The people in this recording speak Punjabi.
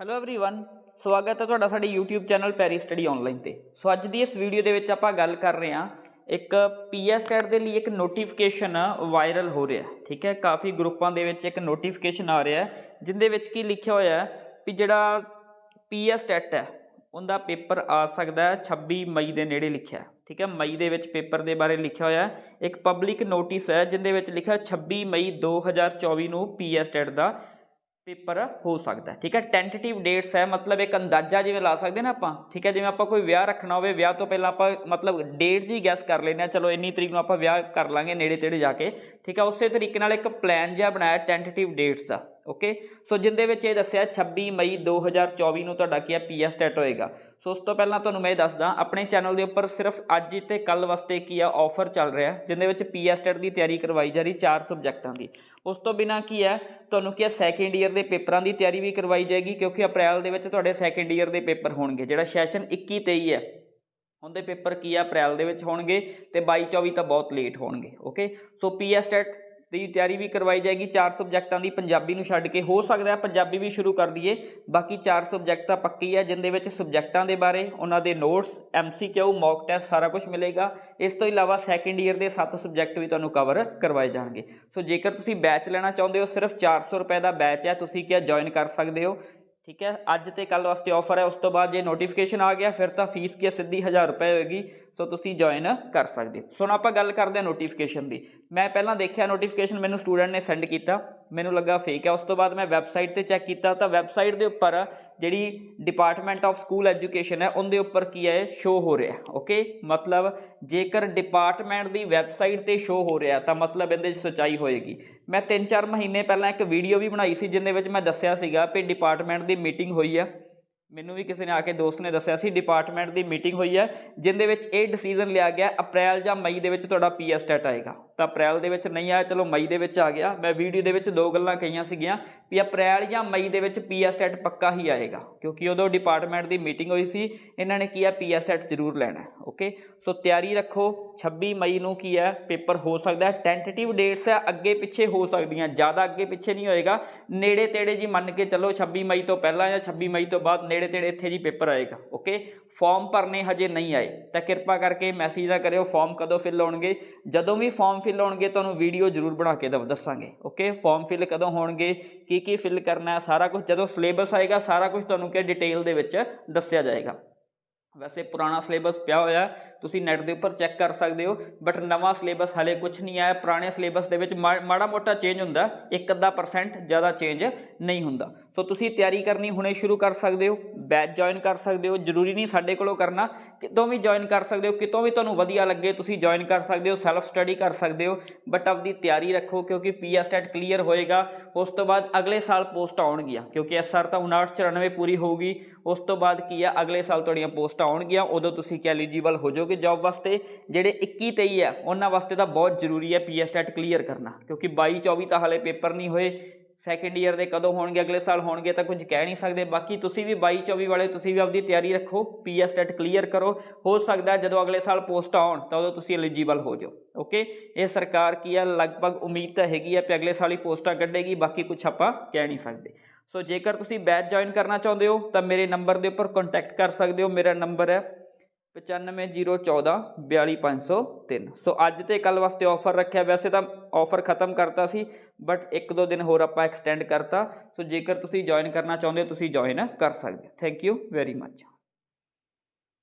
ਹੈਲੋ एवरीवन ਸਵਾਗਤ ਹੈ ਤੁਹਾਡਾ ਸਾਡੇ YouTube channel Pari study online ਤੇ ਸੋ ਅੱਜ ਦੀ ਇਸ ਵੀਡੀਓ ਦੇ ਵਿੱਚ ਆਪਾਂ ਗੱਲ ਕਰ ਰਹੇ ਹਾਂ ਇੱਕ ਪੀਐਸ ਟੈਟ ਦੇ ਲਈ ਇੱਕ ਨੋਟੀਫਿਕੇਸ਼ਨ ਵਾਇਰਲ ਹੋ ਰਿਹਾ ਠੀਕ ਹੈ ਕਾਫੀ ਗਰੁੱਪਾਂ ਦੇ ਵਿੱਚ ਇੱਕ ਨੋਟੀਫਿਕੇਸ਼ਨ ਆ ਰਿਹਾ ਹੈ ਜਿੰਦੇ ਵਿੱਚ ਕੀ ਲਿਖਿਆ ਹੋਇਆ ਹੈ ਵੀ ਜਿਹੜਾ ਪੀਐਸ ਟੈਟ ਹੈ ਉਹਦਾ ਪੇਪਰ ਆ ਸਕਦਾ ਹੈ 26 ਮਈ ਦੇ ਨੇੜੇ ਲਿਖਿਆ ਹੈ ਠੀਕ ਹੈ ਮਈ ਦੇ ਵਿੱਚ ਪੇਪਰ ਦੇ ਬਾਰੇ ਲਿਖਿਆ ਹੋਇਆ ਹੈ ਇੱਕ ਪਬਲਿਕ ਨੋਟਿਸ ਹੈ ਜਿੰਦੇ ਵਿੱਚ ਲਿਖਿਆ 26 ਮਈ 2024 ਨੂੰ ਪੀਐਸ ਟੈਟ ਦਾ ਪੇਪਰ ਹੋ ਸਕਦਾ ਠੀਕ ਹੈ ਟੈਂਟੇਟਿਵ ਡੇਟਸ ਹੈ, ਮਤਲਬ ਇੱਕ ਅੰਦਾਜ਼ਾ ਜਿਵੇਂ ਲਾ ਸਕਦੇ ਨਾ ਆਪਾਂ। ਠੀਕ ਹੈ, ਜਿਵੇਂ ਆਪਾਂ ਕੋਈ ਵਿਆਹ ਰੱਖਣਾ ਹੋਵੇ, ਵਿਆਹ ਤੋਂ ਪਹਿਲਾਂ ਆਪਾਂ ਮਤਲਬ ਡੇਟ ਜੀ ਗੈਸ ਕਰ ਲੈਂਦੇ ਆ ਚਲੋ, ਇੰਨੀ ਤਰੀਕ ਨੂੰ ਆਪਾਂ ਵਿਆਹ ਕਰ ਲਾਂਗੇ ਨੇੜੇ ਤੇੜੇ ਜਾ ਕੇ। ਠੀਕ ਹੈ, ਉਸੇ ਤਰੀਕੇ ਨਾਲ ਇੱਕ ਪਲਾਨ ਜਿਹਾ ਬਣਾਇਆ ਟੈਂਟੇਟਿਵ ਡੇਟਸ ਦਾ। ਓਕੇ ਸੋ ਜਿੰਦੇ ਵਿੱਚ ਇਹ ਦੱਸਿਆ 26 ਮਈ 2024 ਨੂੰ ਤੁਹਾਡਾ ਕੀ ਹੈ? ਪੀਐਸ ਟੈਟ ਹੋਏਗਾ। ਸੋ ਉਸ ਤੋਂ ਪਹਿਲਾਂ ਤੁਹਾਨੂੰ ਮੈਂ ਇਹ ਦੱਸਦਾ, ਆਪਣੇ ਚੈਨਲ ਦੇ ਉੱਪਰ ਸਿਰਫ ਅੱਜ ਤੇ ਕੱਲ ਵਾਸਤੇ ਕੀ ਆ? ਆਫਰ ਚੱਲ ਰਿਹਾ, ਜਿੰਦੇ ਵਿੱਚ ਪੀਐਸ ਟੈਟ ਦੀ ਤਿਆਰੀ ਕਰਵਾਈ ਜਾ ਰਹੀ ਚਾਰ ਸਬਜੈਕਟਾਂ ਦੀ। ਉਸ ਤੋਂ ਬਿਨਾ ਕੀ ਹੈ? ਤੁਹਾਨੂੰ ਕੀ ਹੈ? ਸੈਕੰਡ ਈਅਰ ਦੇ ਪੇਪਰਾਂ ਦੀ ਤਿਆਰੀ ਵੀ ਕਰਵਾਈ ਜਾਏਗੀ, ਕਿਉਂਕਿ ਅਪ੍ਰੈਲ ਦੇ ਵਿੱਚ ਤੁਹਾਡੇ ਸੈਕੰਡ ਈਅਰ ਦੇ ਪੇਪਰ ਹੋਣਗੇ, ਜਿਹੜਾ ਸੈਸ਼ਨ 21 23 ਹੈ। ਉਹਦੇ ਪੇਪਰ ਕੀ ਆ? ਅਪ੍ਰੈਲ ਦੇ ਵਿੱਚ ਹੋਣਗੇ ਤੇ 22 24 ਤਾਂ ਬਹੁਤ ਲੇਟ ਹੋਣਗੇ ਓਕੇ ਸੋ ਪੀਐਸ ਟੈਟ ਦੀ ਤਿਆਰੀ ਵੀ ਕਰਵਾਈ ਜਾਏਗੀ। ਚਾਰ ਸਬਜੈਕਟਾਂ ਦੀ ਪੰਜਾਬੀ ਨੂੰ ਛੱਡ ਕੇ ਹੋ ਸਕਦਾ ਹੈ, ਪੰਜਾਬੀ ਵੀ ਸ਼ੁਰੂ ਕਰ ਦਈਏ। ਬਾਕੀ ਚਾਰ ਸਬਜੈਕਟ ਤਾਂ ਪੱਕੀ ਹੈ ਜਿੰਦੇ ਵਿੱਚ ਸਬਜੈਕਟਾਂ ਦੇ ਬਾਰੇ, ਉਹਨਾਂ ਦੇ ਨੋਟਸ ਐਮਸੀਕਿਊ ਮੌਕ ਟੈਸਟ ਸਾਰਾ ਕੁਝ ਮਿਲੇਗਾ। ਇਸ ਤੋਂ ਇਲਾਵਾ ਸੈਕੰਡ ਈਅਰ ਦੇ 7 ਸਬਜੈਕਟ ਵੀ ਤੁਹਾਨੂੰ ਕਵਰ ਕਰਵਾਏ ਜਾਣਗੇ। ਸੋ ਜੇਕਰ ਤੁਸੀਂ ਬੈਚ ਲੈਣਾ ਚਾਹੁੰਦੇ ਹੋ, ਸਿਰਫ 400 ਰੁਪਏ ਦਾ ਬੈਚ ਹੈ, ਤੁਸੀਂ ਕਿਆ ਜੁਆਇਨ ਕਰ ਸਕਦੇ ਹੋ। ਠੀਕ ਹੈ, ਅੱਜ ਤੇ ਕੱਲ ਵਾਸਤੇ ਆਫਰ ਹੈ, ਉਸ ਤੋਂ ਬਾਅਦ ਜੇ ਨੋਟੀਫਿਕੇਸ਼ਨ ਆ ਗਿਆ, ਫਿਰ ਤਾਂ ਫੀਸ ਕੀ ਸਿੱਧੀ 1000 ਰੁਪਏ ਹੋਏਗੀ। ਸੋ ਤੁਸੀਂ ਜੁਆਇਨ ਕਰ ਸਕਦੇ ਹੋ। ਸੋ ਹੁਣ ਆਪਾਂ ਗੱਲ ਕਰਦੇ ਹਾਂ ਨੋਟੀਫਿਕੇਸ਼ਨ ਦੀ। ਮੈਂ ਪਹਿਲਾਂ ਦੇਖਿਆ ਨੋਟੀਫਿਕੇਸ਼ਨ ਮੈਨੂੰ ਸਟੂਡੈਂਟ ਨੇ ਸੈਂਡ ਕੀਤਾ। ਮੈਨੂੰ ਲੱਗਾ ਫੇਕ ਹੈ ਉਸ ਤੋਂ ਬਾਅਦ ਮੈਂ ਵੈਬਸਾਈਟ ਤੇ ਚੈੱਕ ਕੀਤਾ ਤਾਂ ਵੈਬਸਾਈਟ ਦੇ ਉੱਪਰ ਜਿਹੜੀ ਡਿਪਾਰਟਮੈਂਟ ਆਫ ਸਕੂਲ ਐਜੂਕੇਸ਼ਨ ਹੈ, ਉਹਦੇ ਉੱਪਰ ਕੀ ਹੈ ਸ਼ੋ ਹੋ ਰਿਹਾ। ਓਕੇ ਮਤਲਬ ਜੇਕਰ ਡਿਪਾਰਟਮੈਂਟ ਦੀ ਵੈਬਸਾਈਟ ਤੇ ਸ਼ੋ ਹੋ ਰਿਹਾ, ਤਾਂ ਮਤਲਬ ਇਹਦੇ 'ਚ ਸੱਚਾਈ ਹੋਏਗੀ। ਮੈਂ 3-4 ਮਹੀਨੇ ਪਹਿਲਾਂ ਇੱਕ ਵੀਡੀਓ ਵੀ ਬਣਾਈ ਸੀ, ਜਿੰਦੇ ਵਿੱਚ ਮੈਂ ਦੱਸਿਆ ਸੀਗਾ ਕਿ ਡਿਪਾਰਟਮੈਂਟ ਦੀ ਮੀਟਿੰਗ ਹੋਈ ਆ। ਮੈਨੂੰ ਵੀ ਕਿਸੇ ਨੇ ਆ ਕੇ ਦੋਸਤ ਨੇ ਦੱਸਿਆ ਸੀ ਡਿਪਾਰਟਮੈਂਟ ਦੀ ਮੀਟਿੰਗ ਹੋਈ ਹੈ, ਜਿੰਦੇ ਵਿੱਚ ਇਹ ਡਿਸੀਜਨ ਲਿਆ ਗਿਆ, ਅਪ੍ਰੈਲ ਜਾਂ ਮਈ ਦੇ ਵਿੱਚ ਤੁਹਾਡਾ ਪੀਐਸ ਟੈਟ ਆਏਗਾ। ਤਾਂ ਅਪ੍ਰੈਲ ਦੇ ਵਿੱਚ ਨਹੀਂ ਆਇਆ, ਚਲੋ ਮਈ ਦੇ ਵਿੱਚ ਆ ਗਿਆ। ਮੈਂ ਵੀਡੀਓ ਦੇ ਵਿੱਚ ਦੋ ਗੱਲਾਂ ਕਹੀਆਂ ਸੀਗੀਆਂ ਵੀ ਅਪ੍ਰੈਲ ਜਾਂ ਮਈ ਦੇ ਵਿੱਚ ਪੀਐਸ ਟੈਟ ਪੱਕਾ ਹੀ ਆਏਗਾ, ਕਿਉਂਕਿ ਉਦੋਂ ਡਿਪਾਰਟਮੈਂਟ ਦੀ ਮੀਟਿੰਗ ਹੋਈ ਸੀ, ਇਹਨਾਂ ਨੇ ਕੀ ਆ ਪੀਐਸ ਟੈਟ ਜ਼ਰੂਰ ਲੈਣਾ ਓਕੇ ਸੋ ਤਿਆਰੀ ਰੱਖੋ 26 ਮਈ ਨੂੰ ਕੀ ਹੈ ਪੇਪਰ ਹੋ ਸਕਦਾ ਹੈ ਟੈਂਟੇਟਿਵ ਡੇਟਸ ਹੈ, ਅੱਗੇ ਪਿੱਛੇ ਹੋ ਸਕਦੀਆਂ, ਜ਼ਿਆਦਾ ਅੱਗੇ ਪਿੱਛੇ ਨਹੀਂ ਹੋਏਗਾ, ਨੇੜੇ ਤੇੜੇ ਜੀ ਮੰਨ ਕੇ ਚੱਲੋ 26 ਮਈ ਤੋਂ ਪਹਿਲਾਂ ਜਾਂ 26 ਮਈ ਤੋਂ ਬਾਅਦ ਨੇੜੇ ਤੇੜੇ ਇੱਥੇ ਜੀ ਪੇਪਰ ਆਏਗਾ ਓਕੇ ਫਾਰਮ ਭਰਨੇ ਹਜੇ ਨਹੀਂ ਆਏ, ਤਾਂ ਕਿਰਪਾ ਕਰਕੇ ਮੈਸੇਜ ਨਾ ਕਰਿਓ ਫਾਰਮ ਕਦੋਂ ਫਿਲ ਹੋਣਗੇ? ਜਦੋਂ ਵੀ ਫਾਰਮ ਫਿਲ ਹੋਣਗੇ, ਤੁਹਾਨੂੰ ਵੀਡੀਓ ਜ਼ਰੂਰ ਬਣਾ ਕੇ ਦੱਸਾਂਗੇ ਓਕੇ ਫਾਰਮ ਫਿਲ ਕਦੋਂ ਹੋਣਗੇ, ਕੀ ਕੀ ਫਿਲ ਕਰਨਾ ਹੈ, ਸਾਰਾ ਕੁਝ ਜਦੋਂ ਸਿਲੇਬਸ ਆਏਗਾ, ਸਾਰਾ ਕੁਝ ਤੁਹਾਨੂੰ ਕਿ ਡਿਟੇਲ ਦੇ ਵਿੱਚ ਦੱਸਿਆ ਜਾਏਗਾ। ਵੈਸੇ ਪੁਰਾਣਾ ਸਿਲੇਬਸ ਪਿਆ ਹੋਇਆ, ਤੁਸੀਂ ਨੈਟ ਦੇ ਉੱਪਰ ਚੈੱਕ ਕਰ ਸਕਦੇ ਹੋ ਬਟ ਨਵਾਂ ਸਿਲੇਬਸ ਹਲੇ ਕੁਝ ਨਹੀਂ ਆਇਆ, ਪੁਰਾਣੇ ਸਿਲੇਬਸ ਦੇ ਵਿੱਚ ਮਾ- ਮਾੜਾ ਮੋਟਾ ਚੇਂਜ ਹੁੰਦਾ, ਇੱਕ ਅੱਧਾ ਪਰਸੈਂਟ ਜ਼ਿਆਦਾ ਚੇਂਜ ਨਹੀਂ ਹੁੰਦਾ। ਸੋ ਤੁਸੀਂ ਤਿਆਰੀ ਕਰਨੀ ਹੁਣੇ ਸ਼ੁਰੂ ਕਰ ਸਕਦੇ ਹੋ, ਬੈਚ ਜੁਆਇਨ ਕਰ ਸਕਦੇ ਹੋ, ਜ਼ਰੂਰੀ ਨਹੀਂ ਸਾਡੇ ਕੋਲੋਂ ਕਰਨਾ, ਕਿਤੋਂ ਵੀ ਜੁਆਇਨ ਕਰ ਸਕਦੇ ਹੋ, ਕਿਤੋਂ ਵੀ ਤੁਹਾਨੂੰ ਵਧੀਆ ਲੱਗੇ ਤੁਸੀਂ ਜੁਆਇਨ ਕਰ ਸਕਦੇ ਹੋ ਸੈਲਫ ਸਟੱਡੀ ਕਰ ਸਕਦੇ ਹੋ ਬਟ ਆਪਦੀ ਤਿਆਰੀ ਰੱਖੋ ਕਿਉਂਕਿ ਪੀਐਸ ਟੈਟ ਕਲੀਅਰ ਹੋਏਗਾ, ਉਸ ਤੋਂ ਬਾਅਦ ਅਗਲੇ ਸਾਲ ਪੋਸਟ ਆਉਣਗੀਆਂ ਕਿਉਂਕਿ ਐਸਆਰ ਤਾਂ 5994 ਪੂਰੀ ਹੋਊਗੀ, ਉਸ ਤੋਂ ਬਾਅਦ ਕੀ ਆ, ਅਗਲੇ ਸਾਲ ਤੁਹਾਡੀਆਂ ਪੋਸਟਾਂ ਆਉਣਗੀਆਂ ਉਦੋਂ ਤੁਸੀਂ ਕਿ ਐਲੀਜੀਬਲ ਹੋ ਜਾਓਗੇ ਜੌਬ ਵਾਸਤੇ, ਜਿਹੜੇ 21 23 ਆ, ਉਹਨਾਂ ਵਾਸਤੇ ਤਾਂ ਬਹੁਤ ਜ਼ਰੂਰੀ ਹੈ ਪੀਐਸ ਟੈਟ ਕਲੀਅਰ ਕਰਨਾ, ਕਿਉਂਕਿ 22 24 ਤਾਂ ਹਾਲੇ ਪੇਪਰ ਨਹੀਂ ਹੋਏ ਸੈਕੰਡ ਈਅਰ ਦੇ ਕਦੋਂ ਹੋਣਗੇ, ਅਗਲੇ ਸਾਲ ਹੋਣਗੇ ਤਾਂ ਕੁਝ ਕਹਿ ਨਹੀਂ ਸਕਦੇ। ਬਾਕੀ ਤੁਸੀਂ ਵੀ 22 24 ਵਾਲੇ, ਤੁਸੀਂ ਵੀ ਆਪਦੀ ਤਿਆਰੀ ਰੱਖੋ ਪੀਐਸ ਟੈਟ ਕਲੀਅਰ ਕਰੋ। ਹੋ ਸਕਦਾ ਜਦੋਂ ਅਗਲੇ ਸਾਲ ਪੋਸਟ ਆਉਣ, ਤਾਂ ਉਦੋਂ ਤੁਸੀਂ ਐਲੀਜੀਬਲ ਹੋ ਜਾਓ ਓਕੇ ਇਹ ਸਰਕਾਰ ਕੀ ਆ, ਲਗਭਗ ਉਮੀਦ ਤਾਂ ਹੈਗੀ ਆ ਕਿ ਅਗਲੇ ਸਾਲ ਹੀ ਪੋਸਟਾਂ ਕੱਢੇਗੀ, ਬਾਕੀ ਕੁਝ ਆਪਾਂ ਕਹਿ ਨਹੀਂ ਸਕਦੇ। ਸੋ ਜੇਕਰ ਤੁਸੀਂ ਬੈਚ ਜੁਆਇਨ ਕਰਨਾ ਚਾਹੁੰਦੇ ਹੋ, ਤਾਂ ਮੇਰੇ ਨੰਬਰ ਦੇ ਉੱਪਰ ਕੰਟੈਕਟ ਕਰ ਸਕਦੇ ਹੋ, ਮੇਰਾ ਨੰਬਰ ਹੈ 95014 42503 ਸੋ ਅੱਜ ਤੇ ਕੱਲ ਵਾਸਤੇ ਆਫਰ ਰੱਖਿਆ। ਵੈਸੇ ਤਾਂ ਆਫਰ ਖਤਮ ਕਰਤਾ ਸੀ ਬਟ ਇੱਕ ਦੋ ਦਿਨ ਹੋਰ ਆਪਾਂ ਐਕਸਟੈਂਡ ਕਰਤਾ। ਸੋ ਜੇਕਰ ਤੁਸੀਂ ਜੁਆਇਨ ਕਰਨਾ ਚਾਹੁੰਦੇ ਹੋ, ਤੁਸੀਂ ਜੁਆਇਨ ਕਰ ਸਕਦੇ ਹੋ। Thank you very much